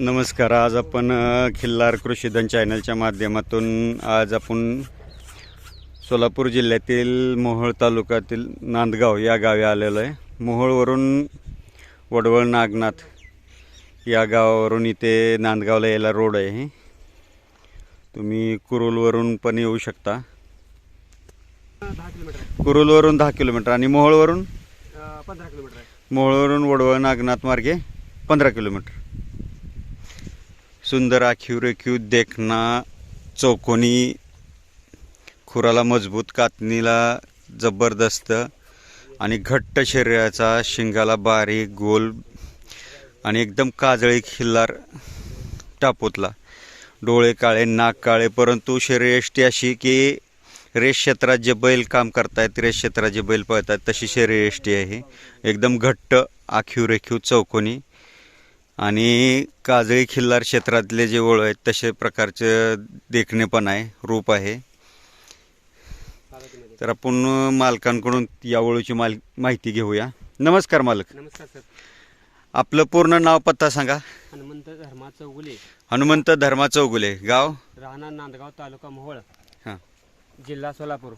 नमस्कार. आज आपण खिल्लार कृषीधन चॅनलच्या माध्यमातून आज आपण सोलापूर जिल्ह्यातील मोहोळ तालुक्यातील नांदगाव या गावी आलेलो आहे. मोहोळवरून वडवळ नागनाथ या गावावरून इथे नांदगावला यायला रोड आहे. तुम्ही कुरुलवरून पण येऊ शकता. कुरुलवरून दहा किलोमीटर आणि मोहोळवरून? पंधरा किलोमीटर मोहोळवरून वडवळ नागनाथ मार्गे पंधरा किलोमीटर. सुंदर आखीव रेखीव देखना चौकोनी खुराला मजबूत कातणीला जबरदस्त आणि घट्ट शरीराचा शिंगाला बारीक गोल आणि एकदम काजळी खिल्लार टापोतला. डोळे काळे नाक काळे परंतु शरीरयष्टी अशी की रेस क्षेत्रात जे बैल काम करतायत रेस क्षेत्रात जे बैल पळतात तशी शरीरयष्टी आहे. एकदम घट्ट आखीव रेखीव चौकोनी आणि काजळी खिल्लार क्षेत्रातले जे ओळ आहेत तसे प्रकारचे देखणे पण आहे रूप आहे. तर आपण मालकांकडून या ओळूची माल माहिती घेऊया. नमस्कार मालक. नमस्कार सर. आपलं पूर्ण नाव पत्ता सांगा. हनुमंत धर्मा चौगुले. हनुमंत धर्मा चौगुले. गाव? राहणार नांदगाव तालुका मोहोळ. हां. जिल्हा सोलापूर.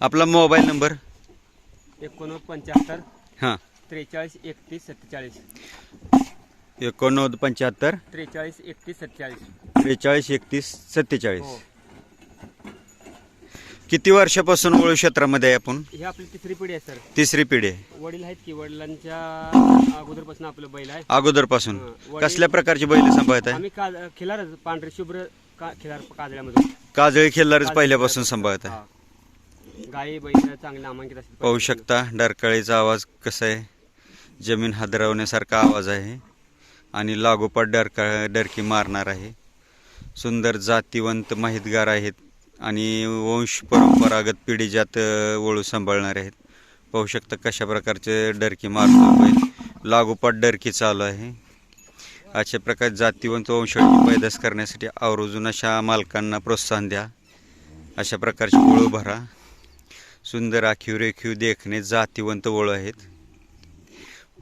आपला मोबाईल नंबर? एकोणनव्वद पंच्याहत्तर हां. त्रेचाळीस एकतीस सत्तेचाळीस. एकोणनव्वद पंच्याहत्तर. त्रेचाळीस एकतीस सत्तेचाळीस. त्रेचाळीस एकतीस सत्तेचाळीस. हो. किती वर्षापासून ओळू क्षेत्रामध्ये आहे आपण? ही आपली तिसरी पिढी आहे सर. तिसरी पिढी आहे. वडील आहेत की वडिलांच्या अगोदरपासून आपलं बैल आहे. अगोदरपासून. हां, वडील- कसल्या प्रकारची बैल सांभाळत आहे? आम्ही का खिलार पांढरे शुभ्र का खिलार काजळ्यामधून. काजळी खिल्लारच पहिल्यापासून सांभाळत आहे. हा. गाई बैल चांगले नामांकित असतात. पाहू शकता डरकाळीचा आवाज कसा आहे? जमीन हादरवण्यासारखा आवाज आहे आणि लागोपाठ डरका डरकी मारणार आहे. सुंदर जातीवंत माहितगार आहेत आणि वंश परंपरागत पिढी ज्यात वळू सांभाळणार आहेत. पाहू शकता कशा प्रकारचे डरकी मारतो बैल. लागोपाठ डरकी चालू आहे. अशा प्रकारे जातीवंत वंशाची पैदास करण्यासाठी आवर्जून अशा मालकांना प्रोत्साहन द्या. अशा प्रकारची ओळू भरा. सुंदर आखीव रेखीव देखणे जातीवंत वळू आहेत.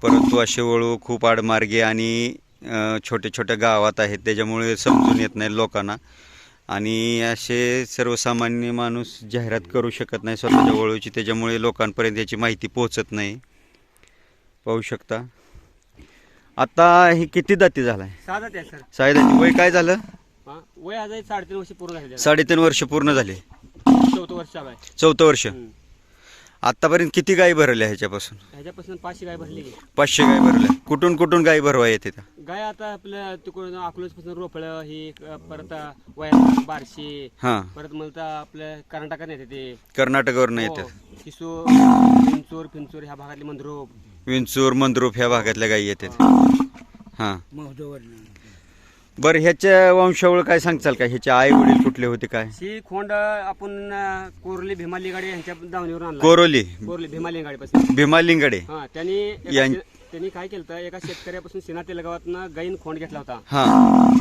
परंतु असे वळू खूप आडमार्गे आणि छोट्या छोट्या गावात आहेत त्याच्यामुळे समजून येत नाही लोकांना. आणि असे सर्वसामान्य माणूस जाहिरात करू शकत नाही स्वतःच्या वळूची त्याच्यामुळे लोकांपर्यंत याची माहिती पोहोचत नाही. पाहू शकता. आता हे किती दाती झाला आहे साई दाती. वय काय झालं? हा वय आज साडेतीन वर्ष पूर्ण झाले. साडेतीन वर्ष पूर्ण झाले. चौथं वर्ष चौथं वर्ष. आतापर्यंत किती गायी भरल्या ह्याच्यापासून? ह्याच्यापासून पाचशे गाय भरली. पाचशे गाय भरल्या. कुठून कुठून गायी भरवा येते त्या? गाय आता आपल्या तिकडून अकलूजपासून रोपळं ही अ, परत वया बारशी हां. परत मला आपल्या कर्नाटकात येते ते. कर्नाटकावरून हो, येतात किशोर पिंचोर पिंचोर ह्या भागातली मंदरूप. विंचूर मंद्रूप ह्या भागातल्या गायी येतात हां. बरं ह्याच्या वंशावळ काय सांगचाल का? ह्याचे आई वडील कुठले होते काय? ही खोंड आपण अ, कोरली भीमाली गाडी यांच्या दावणीवरून आणला. कोरोली? कोरली भीमाली गाडीपासून भीमालिंगडे? हा त्यांनी एका यां- शे- त्यांनी काय केलं एका शेतकऱ्यापासून सिना तेल गावातनं गाईन खोंड घेतला होता. हां.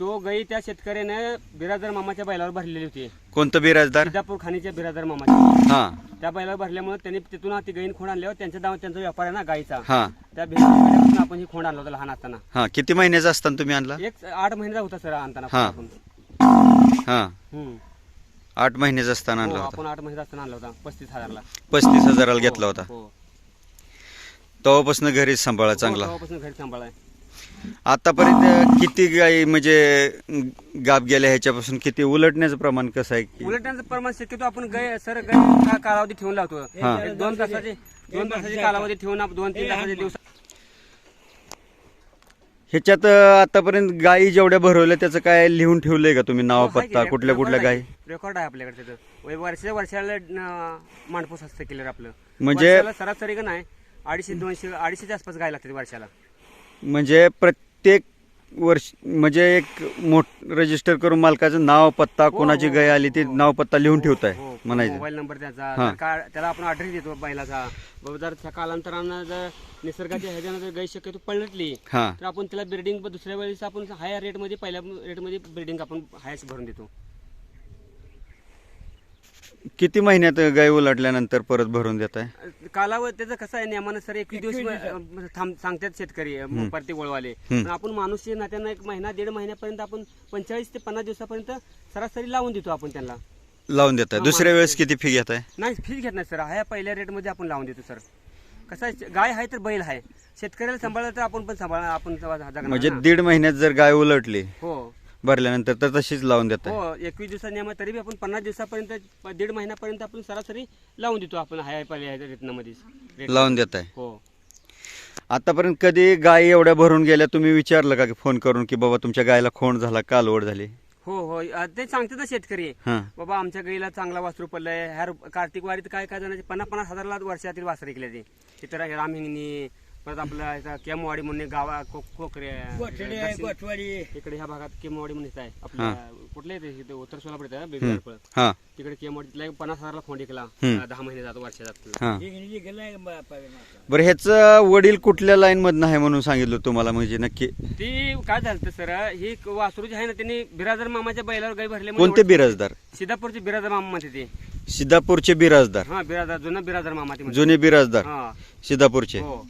तो गाई त्या शेतकऱ्याने बिरादर मामाच्या बैलावर भरलेली होती. कोणतं बिराजदार? सिद्धापूर खाणीच्या बिरादर मामाच्या हां. त्या बैलावर भरल्यामुळे त्यांनी तिथून ती गाईन खोंड आणल्यावर त्यांच्या दावा त्यांचा व्यापार आहे ना गाईचा. हां. त्या भिमालीपासून आपण ही खोंड आणला होता लहान असताना. हां. किती महिन्याचा असताना तुम्ही आणला? एक आठ महिन्याचा होता सर आणताना हा. आपण हां. हम्म. आठ महिन्याचा असताना हो, आणला होता. आपण आठ महिन्याचा असताना आणला होता. पस्तीस हजारला. पस्तीस हजाराला घेतला होता. हो. तेव्हापासून घरीच सांभाळा चांगला. तेव्हापासून घरी सांभाळाय आतापर्यंत किती गायी म्हणजे गाप गेल्या ह्याच्यापासून किती उलटण्याचं प्रमाण कसं आहे की? उलट त्यांचं प्रमाण शक्यतो आपण गाय सर गाय का- कालावधी ठेवून लावतो. हा. एक दोन तासाचे दोन तासाचे कालावधी ठेवून आप- दोन तीन तासाचे दिवस ह्याच्यात अं, आतापर्यंत गायी जेवढ्या भरवल्या त्याचं काय लिहून ठेवलंय का तुम्ही? नाव पत्ता कुठल्या कुठल्या गायी रेकॉर्ड आहे आपल्याकडे त्याचं वर्षा वर्षाला न- मांडपूस असतं केलं आपलं. म्हणजे- वर्षाला सरासरी का नाही अडीचशे दोनशे अडीचशेच्या आसपास गाय लागते वर्षाला. म्हणजे प्रत्येक वर्ष म्हणजे एक मोठ रजिस्टर करून मालकाचं नाव पत्ता कोणाची हो, गाय आली ते हो. नाव पत्ता लिहून ठेवताय हो, म्हणायचं. मोबाईल नंबर त्याचा. हा. का- त्याला आपण ॲड्रेस देतो बैलाचा. बाबा जर त्या कालांतरानं जर निसर्गाच्या ह्याच्यानं जर गाय शक्यतो पलटली हां. तर आपण त्याला ब्रिडिंग दुसऱ्या वेळेस आपण हायर रेटमध्ये पहिल्या रेटमध्ये ब्रिडिंग आपण हायस्ट भरून देतो. किती महिन्यात गाय उलटल्यानंतर परत भरून देत आहे? कालावधी त्याचं कसं आहे नियमानं सर एकवीस दिवस. अं, थांब सांगतात शेतकरी अं, प्रत्येक वळवाले. पण आपण माणूस नात्यानं एक महिना दीड महिन्यापर्यंत आपण पंचेचाळीस ते पन्नास दिवसापर्यंत सरासरी लावून देतो आपण त्यांना. लावून देत आहे. दुसऱ्या वेळेस किती फी घेत आहे? नाही फीस घेत नाही सर. ह्या पहिल्या रेटमध्ये आपण लावून देतो सर. कसं आहे गाय आहे तर बैल आहे. शेतकऱ्याला सांभाळलं तर आपण पण सांभाळ आपण जगणार म्हणजे ना. दीड महिन्यात जर गाय उलटली हो. भरल्यानंतर तर तशीच लावून देत हो एकवीस दिवसा नियम तरी बी आपण पन्नास दिवसापर्यंत दीड महिन्यापर्यंत आपण सरासरी लावून देतो आपण हाय रेटमध्ये लावून देत आहे. हो. आतापर्यंत कधी गाय एवढ्या भरून गेल्या तुम्ही विचारलं का की फोन करून की बाबा तुमच्या गायला खोंड झाला कालवड झाली? हो हो. ते सांगतात ना शेतकरी. बाबा आमच्या गाईला चांगला वासरू पडलाय. ह्या कार्तिक वारीत काय काय जणांचे पन्नास पन्नास हजारला वर्षातील वासर ऐकले ते. तिथं रामहिंगणी परत आपलं इथं केमवाडी म्हणून एक गावा को- कोकरे. दक्षिण- इकडे ह्या भागात केमवाडी म्हणून आहे. आपल्या कुठले ते इथं? उत्तर सोलापूर इथं आहे. हां. तिकडे केमवाडीतला एक पन्नास हजारला फोन हम्म. दहा महिने जातो वर्षा जातो. हां. बरं ह्याचं वडील कुठल्या लाईन मधनं आहे म्हणून सांगितलं तुम्हाला? म्हणजे नक्की. ती काय झालं सर? ही वासरू जी आहे ना त्यांनी बिराजर मामाच्या बैलावर गाई भरले कोणते बिराजदार? सिद्धापूरचे बिराजर मामा म्हणते ते. सिद्धापूरचे बिराजदार. हा बिराजर जुना बिराजर मामा ते म्हणते. जुने बिराजदार. हा. सिद्धापूरचे. हो.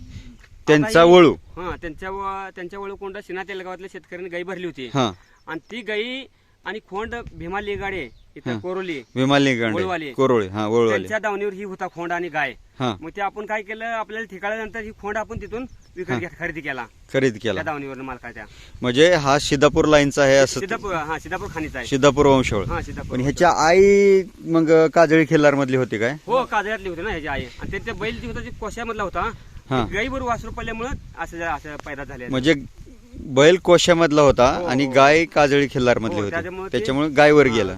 त्यांचा आता ही- वळू. हा त्यांच्या व- त्यांच्या वळू कोंडा सिना तेलगावातल्या शेतकऱ्यांनी गाई भरली होती. हां. आणि ती गाई आणि खोंड भीमा लेगाडे इथं कोरोली विमाली गांडे वळवाले. कोरोळे हा वळवाले. त्यांच्या दावणीवर ही होता खोंड आणि गाय. हा. मग ते आपण काय केलं आपल्याला ठिकाणानंतर ही खोंड आपण तिथून विकत घ्या खरेदी केला. खरेदी त्या केला. दावणीवर मालकाच्या. म्हणजे हा सिद्धापूर लाईनचा आहे असं सिद्धापूर हा सिद्धापूर खाणीचा आहे. सिद्धापूर वंशवळ. हा सिद्धापूर पण ह्याच्या आई मग काजळी खिल्लार मधली होती काय? हो काजळ्यातली होती ना ह्याची आई. आणि त्यांच्या बैल जी होता ती कोशामधला होता हा. गाईवर वासरू पडल्यामुळं असं जरा- असं पैदा झाले म्हणजे बैल कोशामधला होता हो, आणि हो. गाय काजळी खिल्लार मधली हो, होती. त्याच्यामुळे ते- त्याच्यामुळे गायवर गेला.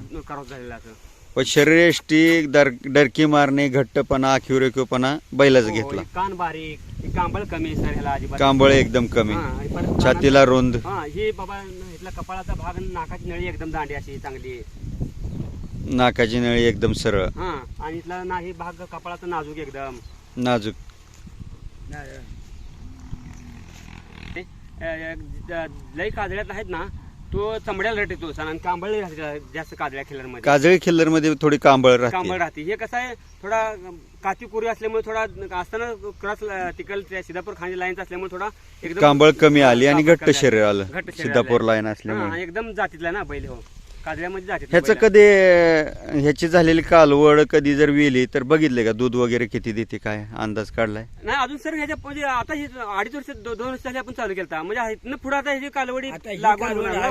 झालेलं असं. पण शरीरयष्टी डरकी मारणे घट्टपणा आखिवरेखीवपणा बैलाच हो, घेतला. कान बारीक कांबळ कमी सर ह्याला अजिबात. कांबळ एकदम कमी. हा, आणि परत कानात- छातीला रुंद. हा हे बाबा इथला कपाळाचा भाग आणि नाकाची नळी एकदम दांडी अशी चांगली नाकाची नळी एकदम सरळ. हा आणि इथला ना हे भाग कपाळाचा नाजूक एकदम. नाजूक. लई काजळ्यात आहेत ना तो चमड्याला रट येतो आणि कांबळ राहते जास्त काजळ्या खिलरमध्ये. काजळी खिल्लरमध्ये थोडी कांबळ कांबळ राहते. हे कसं आहे थोडा कातीकुरी असल्यामुळे थोडा असताना क्रॉस तिकल त्या सिद्धापूर खांडी लाईनचा असल्यामुळे थोडा एकदम कांबळ कमी आली आणि घट्ट शरीर आली. घट्ट सिद्धापूर. लाईन असल्यामुळे. एकदम जातीतला ना बैल हो. ह्याचं. कधी ह्याची झालेली कालवड कधी जर विली तर बघितले का? दूध वगैरे किती देते काय? अंदाज काढलाय? नाही अजून सर ह्याच्या म्हणजे आता हे अडीच वर्ष दो- दोन वर्ष झाली आपण चालू केलं म्हणजे इथनं पुढे आता ह्याची कालवडी लागून होणार ना.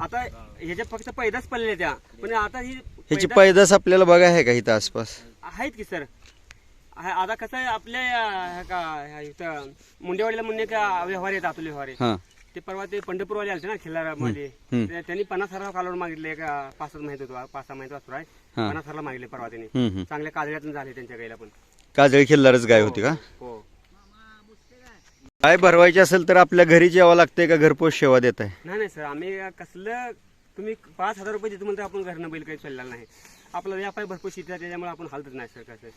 आता ह्याच्या फक्त पैदाच पडलेल्या त्या. पण आता ही ह्याची पैदास पैदास आपल्याला बघा आहे का इथं आसपास? आहेत की सर? हा- आता कसं आहे आपल्या अं, ह्या का- ह्या इथं मुंडेवाडीला म्हणणे का व्यवहार आहेत अतुल व्यवहार आहे. हा. ते परवा ते पंढरपूरवाले आले ना खिल्लारमध्ये. ते- त्यांनी पन्नास हजार कालवड मागितले का पाच सात माहीत होतो पाच सहा माहीत वासरू आहे हा. पन्नास हजार मागितले परवा त्यांनी. हम्म, हम्म. चांगल्या काजळ्यातून झाले त्यांच्या गाईला पण. काजळी खिल्लारच गाय होती का? हो. गाय भरवायची असेल तर आपल्या घरी यावं लागतंय का घरपोच सेवा देत आहे नाही नाही सर. आम्ही कसलं तुम्ही पाच हजार रुपये देतो म्हणतो आपण घरनं बैल काही चाललेला नाही. आपला व्यापार भरपूर शेती आहे त्याच्यामुळे आपण हालतच नाही सर कसं.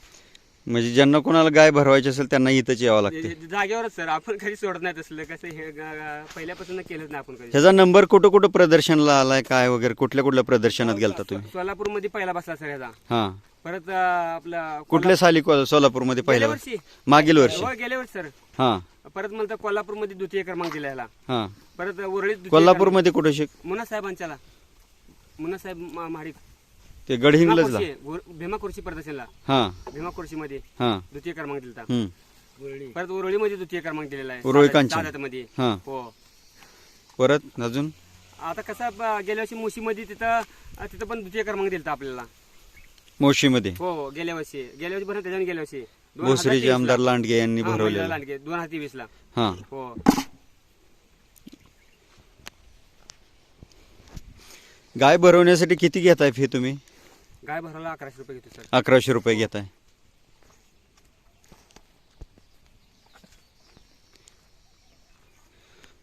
म्हणजे ज्यांना कोणाला गाय भरवायची असेल त्यांना इथंच यावं लागतं. जे- जागेवरच सर आपण कधी सोडत नाही तसलं कसं हे ग- ग- पहिल्यापासून केलंच नाही आपण कधी. ह्याचा नंबर कुठं कुठं प्रदर्शनला आलाय काय वगैरे कुठल्या कुठल्या प्रदर्शनात गेलता तुम्ही? सोलापूरमध्ये पहिला बसला सर ह्याचा. हा. परत अं, आपला कुठल्या साली को- सोलापूरमध्ये पहिल्या गेल्या वर्षी. मागील वर्षी. हो गेल्या वर्षी सर. हा. परत म्हणतात कोल्हापूरमध्ये द्वितीय क्रमांक दिला ह्याला हा. परत उरळीत द्वितीय कोल्हापूरमध्ये कुठं शिक क्रमांक. मुन्ना साहेबांच्याला. मुन्ना साहेब महाडिक. ते गडहिंग्लजला भीमा प्रदर्शनला. हा. भीमा खुर्चीमध्ये हा. द्वितीय क्रमांक दिला हम्म. परत उरळीमध्ये द्वितीय क्रमांक दिलेला आहे. उरुळी सात- कांचन. मध्ये हा. हो. परत अजून? आता कसं ब- गेल्या वर्षी मुशीमध्ये तिथं तिथं पण द्वितीय क्रमांक दिलता आपल्याला. मोशीमध्ये. हो गेल्या वर्षी. गेल्या वर्षी भरत त्याच्याने गेल्या वर्षी. दोन हजार भोसरीचे तेवीसला. आमदार लांडगे यांनी हा, भरवलेलं. महिला लांडगे. दोन हजार तेवीस ला हा. हो. गाय भरवण्यासाठी किती घेताय फी तुम्ही? गाय भरायला अकराशे रुपये घेतो सर. अकराशे रुपये घेताय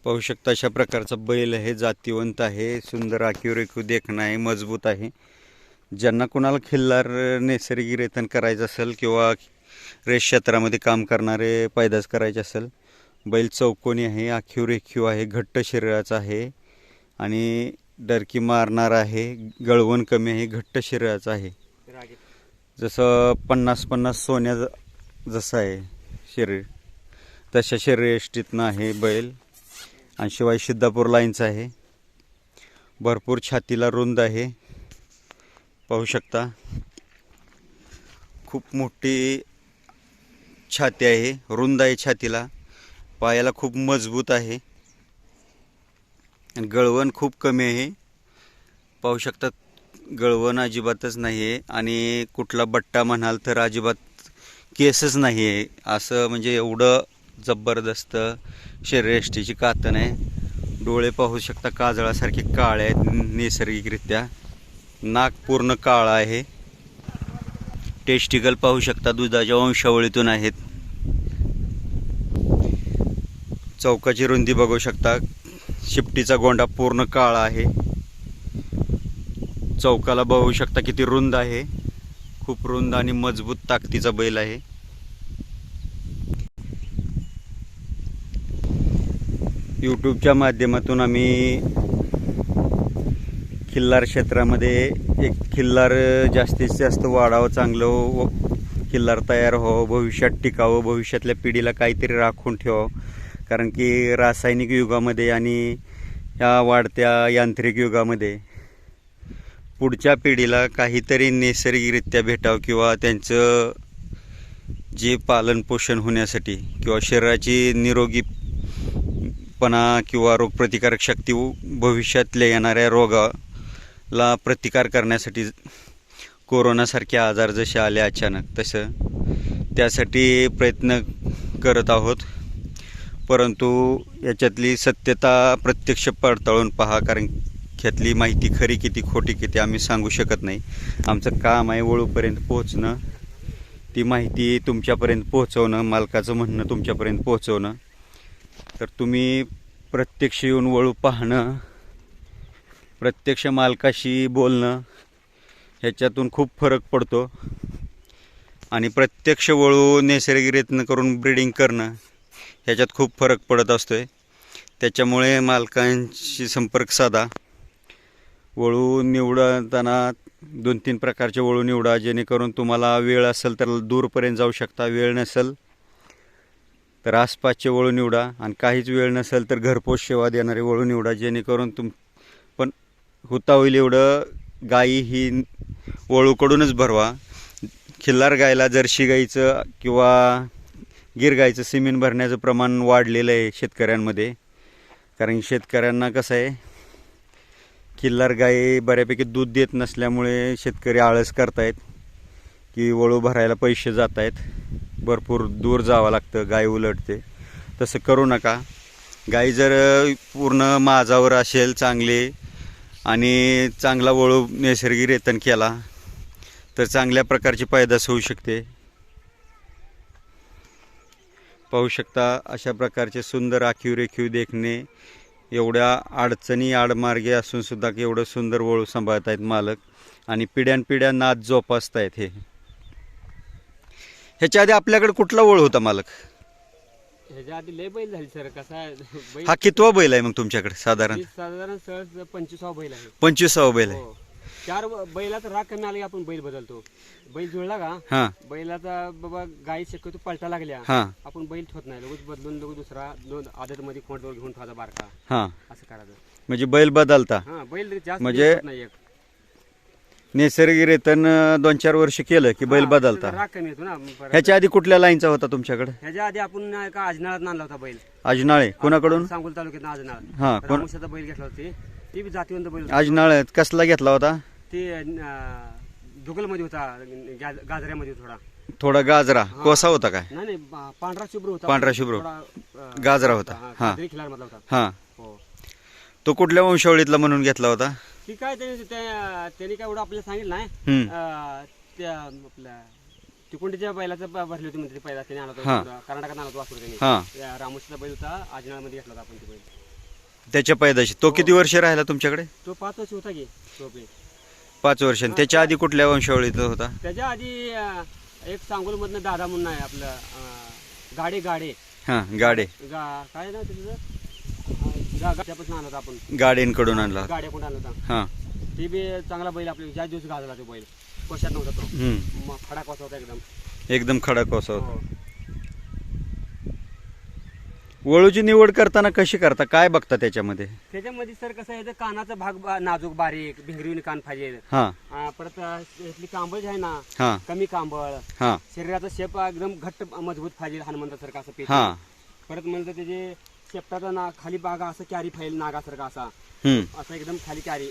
पाहू शकता अशा प्रकारचा बैल आहे जातीवंत आहे सुंदर आखीव रेखीव देखणं आहे मजबूत आहे. ज्यांना कोणाला खिल्लार नैसर्गिक रेतन करायचं असेल किंवा रेस क्षेत्रामध्ये काम करणारे पैदास करायचे असेल बैल चौकोनी आहे आखीव रेखीव आहे घट्ट शरीराचा आहे. आणि डरकी मारणार आहे गळवण कमी आहे घट्ट शरीराचं आहे. जसं पन्नास पन्नास सोन्या जसं आहे शरीर तशा शरीरयष्टीतनं आहे बैल. आणि शिवाय सिद्धापूर लाईनचं आहे. भरपूर छातीला रुंद आहे. पाहू शकता. खूप मोठी छाती आहे रुंद आहे छातीला. पायाला खूप मजबूत आहे. आणि गळवण खूप कमी आहे. पाहू शकता गळवण अजिबातच नाही आहे आणि कुठला बट्टा म्हणाल तर अजिबात केसच नाही आहे असं म्हणजे एवढं जबरदस्त शरीरयष्टीची कातन आहे. डोळे पाहू शकता काजळासारखे काळे आहेत नैसर्गिकरित्या. नाक पूर्ण काळा आहे. टेस्टिकल पाहू शकता दुधाच्या वंशावळीतून आहेत. चौकाची रुंदी बघू शकता शिपटीचा गोंडा पूर्ण काळा आहे. चौकाला बघू शकता किती रुंद आहे. खूप रुंद आणि मजबूत ताकदीचा बैल आहे. यूट्यूबच्या माध्यमातून आम्ही खिल्लार क्षेत्रामध्ये एक खिल्लार जास्तीत जास्त वाढावं चांगलं व खिल्लार तयार व्हावं भविष्यात टिकावं भविष्यातल्या पिढीला काहीतरी राखून ठेवावं. कारण की रासायनिक युगामध्ये आणि ह्या वाढत्या यांत्रिक युगामध्ये पुढच्या पिढीला काहीतरी नैसर्गिकरित्या भेटावं किंवा त्यांचं जे पालनपोषण होण्यासाठी किंवा शरीराची निरोगीपणा किंवा रोगप्रतिकारक शक्ती भविष्यातल्या येणाऱ्या रोगाला प्रतिकार करण्यासाठी कोरोनासारखे आजार जसे आले अचानक तसं त्यासाठी प्रयत्न करत आहोत. परंतु याच्यातली सत्यता प्रत्यक्ष पडताळून पहा कारण ह्यातली माहिती खरी किती खोटी किती आम्ही सांगू शकत नाही. आमचं काम आहे वळूपर्यंत पोहोचणं. ती माहिती तुमच्यापर्यंत पोहोचवणं मालकाचं म्हणणं तुमच्यापर्यंत पोहोचवणं. तर तुम्ही प्रत्यक्ष येऊन वळू पाहणं प्रत्यक्ष मालकाशी बोलणं ह्याच्यातून खूप फरक पडतो. आणि प्रत्यक्ष वळू नैसर्गिकरित्न करून ब्रीडिंग करणं ह्याच्यात खूप फरक पडत असतो आहे त्याच्यामुळे मालकांशी संपर्क साधा. वळू निवडताना दोन तीन प्रकारचे वळू निवडा जेणेकरून तुम्हाला वेळ असेल तर दूरपर्यंत जाऊ शकता वेळ नसेल तर आसपासचे वळू निवडा आणि काहीच वेळ नसेल तर घरपोच सेवा देणारे वळू निवडा जेणेकरून तुम पण होता होईल एवढं गाई ही वळूकडूनच भरवा. खिल्लार गायला जर्शी गाईचं किंवा गिरगायचं सिमेंट भरण्याचं प्रमाण वाढलेलं आहे शेतकऱ्यांमध्ये. कारण शेतकऱ्यांना कसं आहे किल्लार गाई बऱ्यापैकी दूध देत नसल्यामुळे शेतकरी आळस करतायत की वळू भरायला पैसे जात आहेत भरपूर दूर जावं लागतं गाय उलटते. तसं करू नका. गाई जर पूर्ण माझावर असेल चांगली आणि चांगला वळू नैसर्गिक रेतन केला तर चांगल्या प्रकारची पैदास होऊ शकते. पाहू शकता अशा प्रकारचे सुंदर आखीव रेखीव देखणे एवढ्या अडचणी आडमार्गे असून सुद्धा एवढं सुंदर वळू सांभाळत आहेत मालक आणि पिढ्यानपिढ्या नाच जोपासत आहेत हे. ह्याच्या आधी आपल्याकडे कुठला वळू होता मालक? ह्याच्या आधी लय बैल झाली सर. कसा बैल हा कितवा बैल आहे मग तुमच्याकडे साधारण? साधारण सहज पंचवीसावा बैल आहे. पंचवीसावा बैल आहे. हो. चार ब- बैलाचा राग कमी आला की आपण बैल बदलतो. बैल जुळला का? हां. बैलाचा बाबा गाई शक्यतो पलटा लागल्या. हां. आपण बैल ठेवत नाही. लगेच बदलून लगेच दुसरा दोन आदत मध्ये कोणत्यावर घेऊन ठेवायचा बारका. हां. असं करायचं. म्हणजे बैल बदलता. हा बैल जास्त म्हणजे- ठेवत नाही एक. नैसर्गिक रेतन दोन चार वर्ष केलं की बैल हा, बदलता. त्याचा राग कमी येतो ना. परत. ह्याच्या आधी कुठल्या लाईनचा होता तुमच्याकडे? ह्याच्या आधी आपण एका आजनाळात आणला होता बैल. अजनाळे कोणाकडून? सांगोल तालुक्यात आजनाळ. हा कोण? रामोशाचा बैल घेतला होती ती बी जातीवंत बैल होता. अजनाळे कसला घेतला होता? ते दुगलमध्ये होता गाजऱ्यामध्ये थोडा. थोडा गाजरा. कोसा होता काय? नाही नाही पांढरा शुभ्र होता. पांढरा शुभ्र. थोडा, अं, गाजरा होता. हा, हा. होता. हां. हो. तो कुठल्या वंशावळीतला म्हणून घेतला होता? ती काय त्यांनी त्या- त्यांनी काय एवढं आपल्याला सांगितलं नाही. हम्म. अं, त्या आपल्या तिकोंडीच्या बैलाचं ब- भरली होती म्हणजे पहिला. त्याने आणला हा. होता कर्नाटकात आणला होता वासरू त्यांनी. हां. त्या रामोशीचा बैल होता. आजनाळमध्ये घेतला होता आपण ते बैल. त्याच्या पैदाशी. तो किती वर्ष राहिला तुमच्याकडे? तो पाच वर्ष होता बैल पाच वर्ष. आणि त्याच्या आधी कुठल्या वंशावळीतला होता? त्याच्या आधी अं, एक सांगोल मधनं दादा म्हणून आहे आपलं अं, गाडे गाडे. हां गाडे. गा काय ना त्याचं? गाड्यापासून आणला होता आपण. गाडेंकडून आणला. होता गाड्या कोण आणला होता हां. ते बी चांगला बैल आपले ज्या दिवस गाजला तो बैल. कोशात नव्हता तो. हम्म. मग खडा कोसा होता एकदम. एकदम खडा कोसा होता. हो. वळूची निवड करताना कशी करता? काय बघता त्याच्यामध्ये? त्याच्यामध्ये सर कसं आहे तर कानाचा भाग बा- नाजूक बारीक भिंगरीवनी कान पाहिजे. हा. आ, परत इथली कांबळ जी आहे ना कमी कांबळ. हा. शरीराचा शेप एकदम घट्ट मजबूत पाहिजे हनुमंतासारखा असं पेटी. हा. परत म्हणलं त्याचे शेपटाचा ना खाली बागा असं कॅरी फाईल नागासारखा असा. हम्म. असा एकदम खाली कॅरी.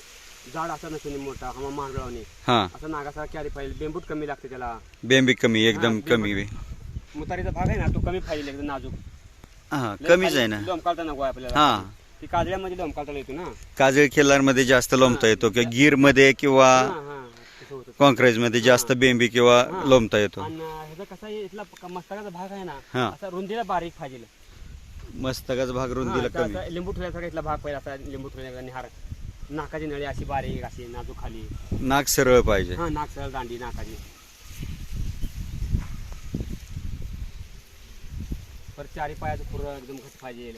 जाड असा नसून मोठा हमा मांडळाने हा. असा नागासारखा कॅरी फाईल बेंबूट कमी लागते त्याला. बेंबी कमी एकदम हा, कमी. मुतारीचा भाग आहे ना तो कमी फाईल एकदम नाजूक. हा कमीच आहे ना. लोंबकाळता नको आहे आपल्याला. हा. ती काजळ्यामध्ये लोंबकाळता येतो ना. काजळ खिल्लारमध्ये जास्त लोंबता येतो किंवा गिरमध्ये किंवा हा हा. तसं होतं कॉन्क्रेजमध्ये जास्त बेंबी किंवा. लोंबता येतो. आणि ह्याचा कसा आहे इथला प- मस्तकाचा भाग आहे ना हा. असा रुंदीला बारीक पाहिजे मस्तकाचा भाग रुंदीला हा, कमी. लिंबू ठेवल्यासारखा इथला भाग पाहिजे असा लिंबू ठेवल्याचा निहार. नाकाची नळी अशी बारीक अशी नाजूक खाली. नाक सरळ पाहिजे. हा नाक सरळ दांडी नाकाची. परत चारी पायाचं खुरं एकदम पाहिजे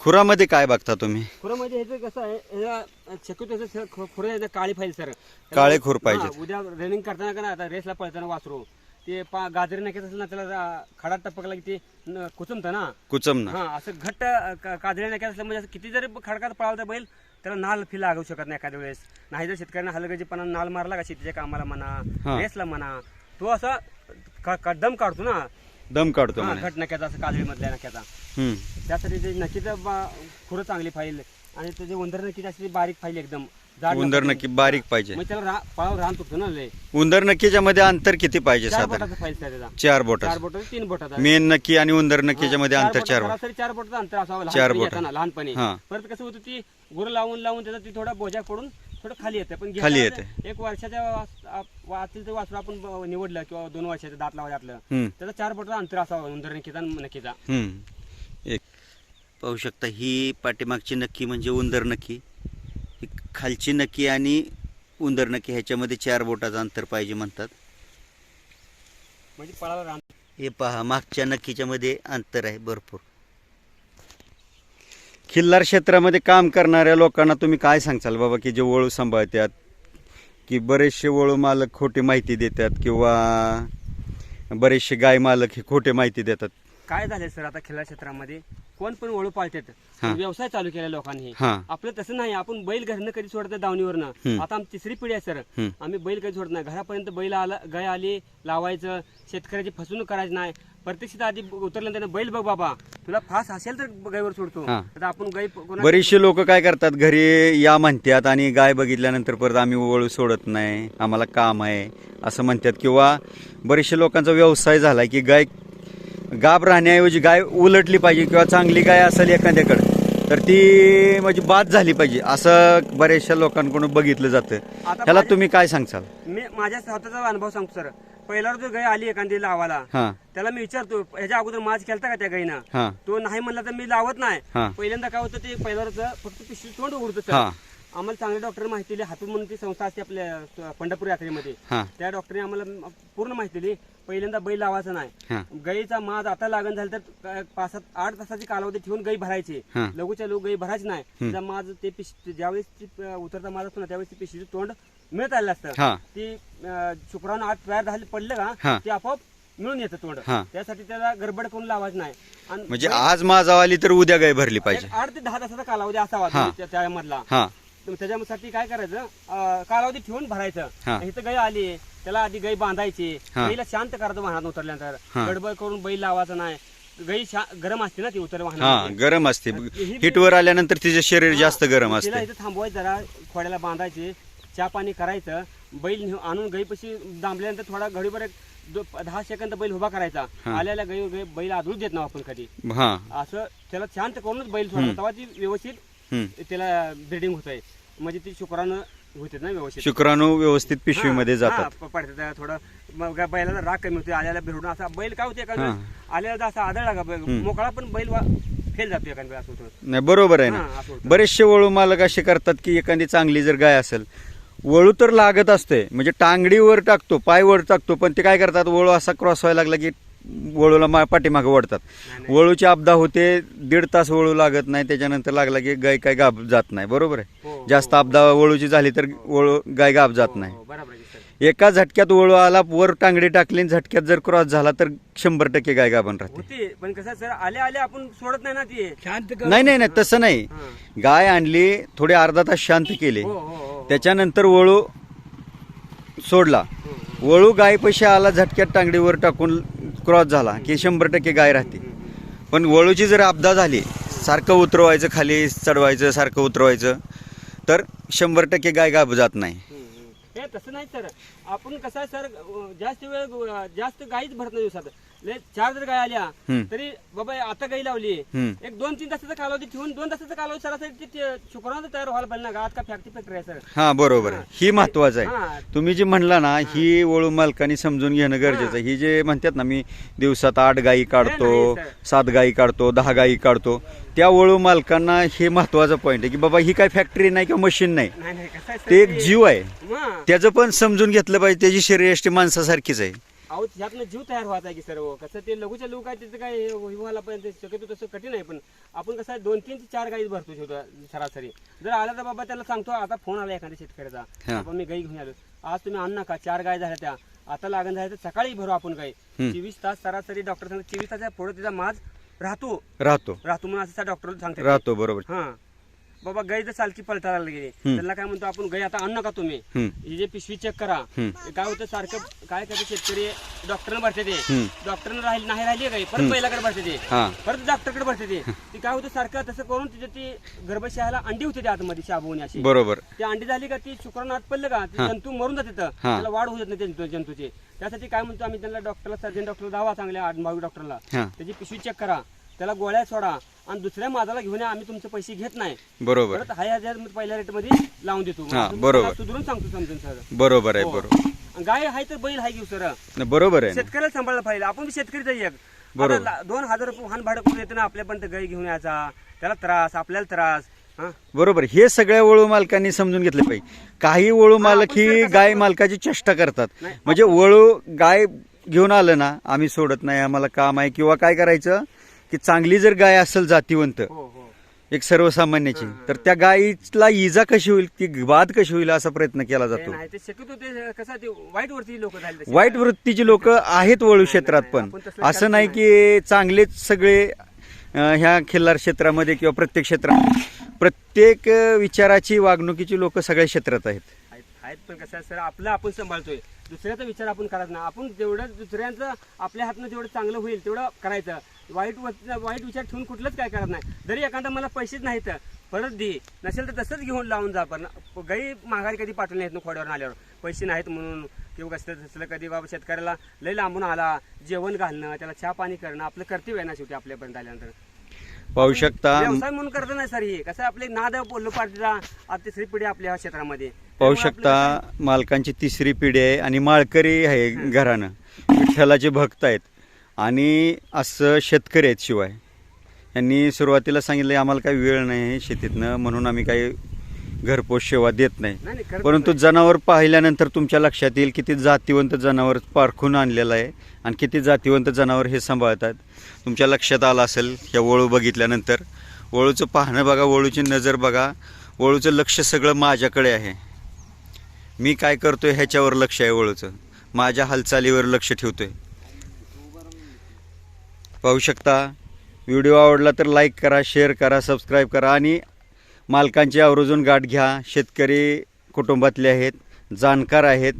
खुरामध्ये काय बघता तुम्ही? खुरं म्हणजे ह्याचं कसं आहे ह्याला शक्यतो असं सर- खु- खुरं ह्याचं काळी पाहिजे सर. काळे खुर पाहिजेत. हा, उद्या रनिंग करताना का ना आता रेसला पळताना वासरू. ते पा गाजरी नाक्यात असेल ना त्याला खडा टपकला की ते न- कुचमतं ना. कुचम ना हा असं घट्ट का- काजळी नाक्यात असलं म्हणजे असं किती जरी खडकात पळावता बैल त्याला नाल फी लागू शकत नाही एखाद्या वेळेस. नाही जर शेतकऱ्यांना हलगजीपणा नाल मारला का शेतीच्या कामाला म्हणा हा. रेसला म्हणा. तो असा क- क- दम काढतो ना. दम काढतो हा, म्हणे. घट नक्याचा असं काजळी मधल्या नक्याचा. हम्म. त्यासाठी ते नक्कीच खुरं चांगली फाईल आणि त्याचे उंदर नक्की अशी बारीक फाईल एकदम. जाड उंदर नक्की. नक्की बारीक पाहिजे. मग त्याला रा- पळावर रान तुटतो ना लय. उंदर नक्कीच्या मध्ये अंतर किती पाहिजे चार साधारण? बोटाचा फाईल त्याचा. चार बोट. चार बोट तीन बोटाचा मेन नक्की आणि उंदर नक्कीच्या मध्ये अंतर बोटं- चार बोट सरासरी चार बोटाचं अंतर असावं चार लहानपणी बोटं. येताना लहानपणी. हा. परत कसं होतं ती गुरं लावून लावून त्याचा ती थोडा बोजा पडून थोडं खाली येते पण खाली घेताना येते. एक वर्षाच्या वास- आप- वासरू आपण ब- निवडलं किंवा दोन वर्षाचं दात लावायचं आपलं हम्म. त्याचा चार बोटाचा अंतर असावं उंदर नक्कीचा आणि नक्कीचा हम्म. एक पाहू शकता ही पाठीमागची नक्की म्हणजे उंदर नक्की ही खालची नक्की आणि उंदर नक्की ह्याच्यामध्ये चार बोटाचं अंतर पाहिजे म्हणतात म्हणजे पळाला रान हे पहा मागच्या नक्कीच्या मध्ये अंतर आहे भरपूर खिल्लार क्षेत्रामध्ये काम करणाऱ्या लोकांना तुम्ही काय सांगचाल बाबा की जे वळू सांभाळतात? की बरेचसे वळू मालक खोटी माहिती देतात किंवा बरेचसे गाय मालक हे खोटे माहिती देतात? काय झालंय सर आता खेळा क्षेत्रामध्ये? कोण पण वळू पाळतात. हा. व्यवसाय चालू केला लोकांनी. हा. आपलं तसं नाही. आपण बैल घरनं कधी सोडत दावणीवरनं. हम्म. आता आमची तिसरी पिढी आहे सर. आम्ही बैल कधी सोडत नाही. घरापर्यंत बैल आला गाय आली लावायचं. शेतकऱ्याची फसवणूक करायची नाही. प्रत्यक्षित आधी उतरल्यानंतर बैल बघ बाबा. तुला फास असेल तर गायवर सोडतो. हा. तर आपण गाय कोणा बरेचसे लोक काय करतात घरी या म्हणतात आणि गाय बघितल्यानंतर परत आम्ही वळू सोडत नाही आम्हाला काम आहे असं म्हणतात. किंवा बरेचशे लोकांचा व्यवसाय झाला की गाय गाब राहण्याऐवजी गाय उलटली पाहिजे किंवा चांगली गाय असेल एखाद्याकडे तर ती म्हणजे बाद झाली पाहिजे असं बऱ्याचशा लोकांकडून बघितलं जातं. आता ह्याला तुम्ही काय सांगचाल मी माझ्या स्वतःचा अनुभव सांगतो सर. पहिल्यावर जो गाय आली एखादी लावाला हा. त्याला मी विचारतो ह्याच्या अगोदर माज केलता का त्या गायनं? हा. तो नाही म्हणला तर मी लावत नाही. हा. पहिल्यांदा काय होतं ते पहिल्यावरच फक्त पिशवी तोंड उडतं हा. आम्हाला चांगले डॉक्टर माहिती दिली. हातून म्हणून ती संस्था असते आपल्या पंढरपूर यात्रेमध्ये. हा. त्या डॉक्टरने आम्हाला पूर्ण माहिती दिली. पहिल्यांदा बैल लावायचा नाही. हा. गाईचा माज आता लागण झालं तर पाच सात आठ तासाची कालावधी ठेवून गाई भरायची. हा. लघुच्या लघु गाई भरायची नाही. त्याचा माज ते पिश- ज्यावेळेस ती अं, उतरता माज असतो ना त्यावेळेस ती पिशवीचं तोंड मिळत आलेलं असतं. हा. ती अं, शुक्रावून आठ तयार झाले पडलं हा. का ते आपोआप मिळून येतं तोंड. हा. त्यासाठी त्याला गडबड करून लावायचं नाही. आणि म्हणजे आज माझा आली तर उद्या गाय भरली पाहिजे. एक आठ ते दहा तासाचा कालावधी असावा हा. त्या- त्यामधला. हा. तर त्याच्यासाठी काय करायचं अं, कालावधी ठेवून भरायचं. इथं गाय आली त्याला आधी गाय बांधायची. हा. गाईला शांत करायचं वाहनात उतरल्यानंतर. गडबड करून बैल लावायचं नाही. गाई शा- गरम असते ना ती उतर हा वाहनात गरम असते. हिटवर आल्यानंतर तिचे शरीर जास्त गरम तिला असते. इथं थांबवायचं जरा खोड्याला बांधायचे. चहा पाणी करायचं बैल नेऊ- आणून गाईपाशी दांबल्यानंतर थोडा घडीभर एक दो- दहा सेकंद बैल उभा करायचा. हा. आल्याला गाई गाई- बैल आदळूच देत नाही आपण कधी. हा. असं त्याला शांत करूनच बैल सोडायचा. तेव्हा ती व्यवस्थित. त्याला ब्रिडिंग होत आहे म्हणजे ती शुक्रानं होते ना व्यवस्थित. शुक्राणू व्यवस्थित पिशवीमध्ये जातात. हा, प- पडतात. थोडं मग काय बैलाला राग कमी होते आल्याला भिडून असा बैल काय होते एखाद्या हा. वेळेस आल्याला असा आदळला का बैल, मोकळा पण बैल फेल जातो एखाद्या वेळेस असं होतं. नाही बरोबर आहे हा, ना होतं. बरेचसे वळू मालक असे करतात की एखादी चांगली जर गाय असेल वळू तर लागत असते. म्हणजे टांगडीवर टाकतो पाय वर टाकतो पण ते काय करतात वळू असा क्रॉस व्हायला लागला की वळूला मा- पाठीमागे वळतात. वळूची अपदा होते दीड तास वळू लागत नाही त्याच्यानंतर लागला की गाय काय गाब जात नाही. बरोबर हो, आहे? हो, जास्त अपदा वळूची झाली तर वळू गाय गाब जात हो, नाही. हो, बरोबर आहे सर. एका झटक्यात वळू आला वर टांगडी टाकली आणि झटक्यात जर क्रॉस झाला तर शंभर टक्के गाय गाभण राहते. होते पण कसं सर आले आले आपण सोडत नाही ना ती. शांत नाही नाही नाही तसं नाही. हा. गाय आणली थोडे अर्धा तास शांत केले. हो हो हो. त्याच्यानंतर वळू सोडला. वळू गाय आला झटक्यात टांगडीवर टाकून क्रॉस झाला की शंभर टक्के गाय राहते. पण वळूची जर अपदा झाली सारखं उतरवायचं खाली चढवायचं सारखं उतरवायचं तर शंभर टक्के गाय गाब जात नाही. हे तसं नाही सर. आपण कसं आहे सर जास्त वेळ जास्त गायीच भरत नाही दिवसात. लय चार जर गाय आल्या हम्म. तरी बाबा आता गाई लावली. हम्म. एक दोन तीन तासाचा कालावधी ठेवून दोन तासाचा कालावधी सरासरी ते- शुक्रवार तयार व्हायला पाहिजे ना गावात का फॅक्टरी फॅक्टरी आहे सर? हा बरोबर आहे. ही महत्वाचं हा. आहे. तुम्ही जे म्हणला ना ही. वळू मालकाने समजून घेणं गरजेचं आहे. ही जे म्हणतात ना मी दिवसात आठ गायी काढतो नाही, सात गायी काढतो दहा गायी काढतो त्या वळू मालकांना हे महत्वाचं पॉईंट आहे की बाबा ही काय फॅक्टरी नाही किंवा मशीन नाही. नाही नाही कसं आहे सर ते एक जीव आहे. हा. त्याचं पण समजून घेतलं पाहिजे. त्याची शरीरयष्टी माणसासारखीच आहे. अहो त्यातनं जीव तयार व्हायचा आहे की सर्व. कसं ते लघुच्या लोक आहे तिथं काय हे व्हायला पाहिजे शक्यतो तसं कठीण आहे पण आपण कसं आहे दोन तीन ते चार गाई भरतो शेवट सरासरी. जर आला तर बाबा त्याला सांगतो आता फोन आला एखाद्या शेतकऱ्याचा. बाबा मी गाई घेऊन आलो. आज तुम्ही आणू नका चार गाय झाल्या त्या. आता लागण झाल्या तर सकाळी भरू आपण गाई. चोवीस तास सरासरी डॉक्टर सांगतो चोवीस तासाच्या पुढे तिचा माज राहतो. राहतो. राहतो म्हणून असं डॉक्टर सांगते राहतो बरोबर. हा. बाबा गाई जर चालकी पलटायला लागली त्यांना काय म्हणतो आपण गाई आता आणू नका तुम्ही. ही जे पिशवी चेक करा. काय होतं सारखं काय करते शेतकरी डॉक्टरने भरते ते. डॉक्टरने राहिली नाही राहिली काही परत पहिल्याकडे भरते ते. परत डॉक्टरकडे भरते ते. ती काय होतं सारखं तसं करून तिच्या ती गर्भशयाला अंडी होते ते आतमध्ये शाबवणी अशी. बरोबर. ती अंडी झाली का ती शुक्राणू आत पडलं का ती जंतू मरून जाते. त्याला वाढ होत नाही त्या जंतू- जंतूची. त्यासाठी काय म्हणतो आम्ही त्यांना डॉक्टरला सर्जन डॉक्टरला दावा चांगल्या आडमावी डॉक्टरला त्याची पिशवी चेक करा. त्याला गोळ्या सोडा आणि दुसऱ्या मादाला घेऊन या आम्ही तुमचे पैसे घेत नाही. बरोबर. परत हाय हजार पहिल्या रेटमध्ये लावून देतो. हा, बरोबर. सुधरून सांगतो समजून सर. बरोबर आहे हो. बरोबर. गाय आहे तर बैल हाय घेऊ सर? नाही, बरोबर आहे ना. शेतकऱ्याला सांभाळलं पाहिजे. आपण बी शेतकरीच आहे एक. बरोबर. आता ला- दोन हजार रुपये वाहन भाडं करून येतं ना आपल्यापर्यंत गाय घेऊन यायचा. त्याला त्रास आपल्याला त्रास. हा? बरोबर. हे सगळ्या वळू मालकांनी समजून घेतले पाहिजे. काही वळू मालक ही गाय? मालकाची चेष्टा करतात. म्हणजे वळू गाय घेऊन आलं ना आम्ही सोडत नाही आम्हाला काम आहे किंवा काय करायचं? की चांगली जर गाय असेल जातीवंत हो हो. एक सर्वसामान्याची तर त्या गायीला इजा कशी होईल ती बाद कशी होईल असा प्रयत्न केला जातो. वाईट वृत्तीची लोक आहेत वळू क्षेत्रात पण. असं नाही की चांगलेच सगळे ह्या खिल्लार क्षेत्रामध्ये किंवा प्रत्येक क्षेत्रात प्रत्येक विचाराची वागणुकीची लोक सगळ्या क्षेत्रात आहेत आहेत पण कसं आहे सर आपलं आपण सांभाळतोय. दुसऱ्याचा विचार आपण करत नाही. आपण जेवढं दुसऱ्यांचं आपल्या हातनं जेवढं चांगलं होईल तेवढं करायचं. वाईट वाईट विचार ठेवून कुठलंच काय करत नाही. जरी एखादा मला पैसेच नाहीत परत दे नसेल तर तसंच घेऊन लावून जा पण गाई माघारी कधी पाठवून नाहीत ना खोड्यावर आल्यावर पैसे नाहीत म्हणून किंवा कसं तसलं कधी बाबा शेतकऱ्याला लय लांबून आला जेवण घालणं त्याला चहा पाणी करणं आपलं कर्तव्य आहे ना शेवटी आपल्यापर्यंत आल्यानंतर. पाहू शकता. व्यवसाय म्हणून करत नाही सर हे. कसं आपले नाद बोललो पार्टीला आता तिसरी पिढी आपल्या क्षेत्रामध्ये. पाहू शकता मालकांची तिसरी पिढी आहे आणि माळकरी आहे घरानं. विठ्ठलाचे भक्त आहेत. आणि असं शेतकरी आहेत शिवाय. यांनी सुरुवातीला सांगितलं आम्हाला काही वेळ नाही आहे शेतीतनं म्हणून आम्ही काही घरपोच सेवा देत नाही. करत परंतु जनावर पाहिल्यानंतर तुमच्या लक्षात येईल किती जातीवंत जनावर पारखून आणलेलं आहे आणि किती जातीवंत जनावर हे सांभाळतात. तुमच्या लक्षात आलं असेल या वळू बघितल्यानंतर. वळूचं पाहणं बघा वळूची नजर बघा. वळूचं लक्ष सगळं माझ्याकडे आहे. मी काय करतोय ह्याच्यावर लक्ष आहे वळूचं. माझ्या हालचालीवर लक्ष ठेवतोय. पाहू शकता. व्हिडिओ आवडला तर लाईक करा शेअर करा सबस्क्राईब करा आणि मालकांची आवर्जून गाठ घ्या. शेतकरी कुटुंबातले आहेत जाणकार आहेत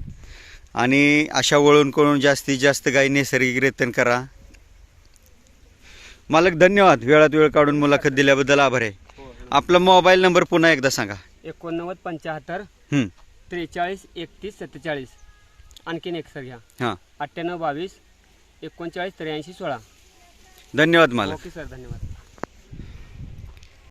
आणि अशा वळून करून जास्तीत जास्त गाई नैसर्गिक रेतन करा. मालक धन्यवाद. वेळात वेळ काढून मुलाखत दिल्याबद्दल आभार आहे. आपला मोबाईल नंबर पुन्हा एकदा सांगा. एकोणनव्वद पंच्याहत्तर हं, त्रेचाळीस एकतीस सत्तेचाळीस. आणखीन एक सर घ्या. हां. अठ्ठ्याण्णव बावीस एकोणचाळीस त्र्याऐंशी सोळा. धन्यवाद मला ओके सर. धन्यवाद.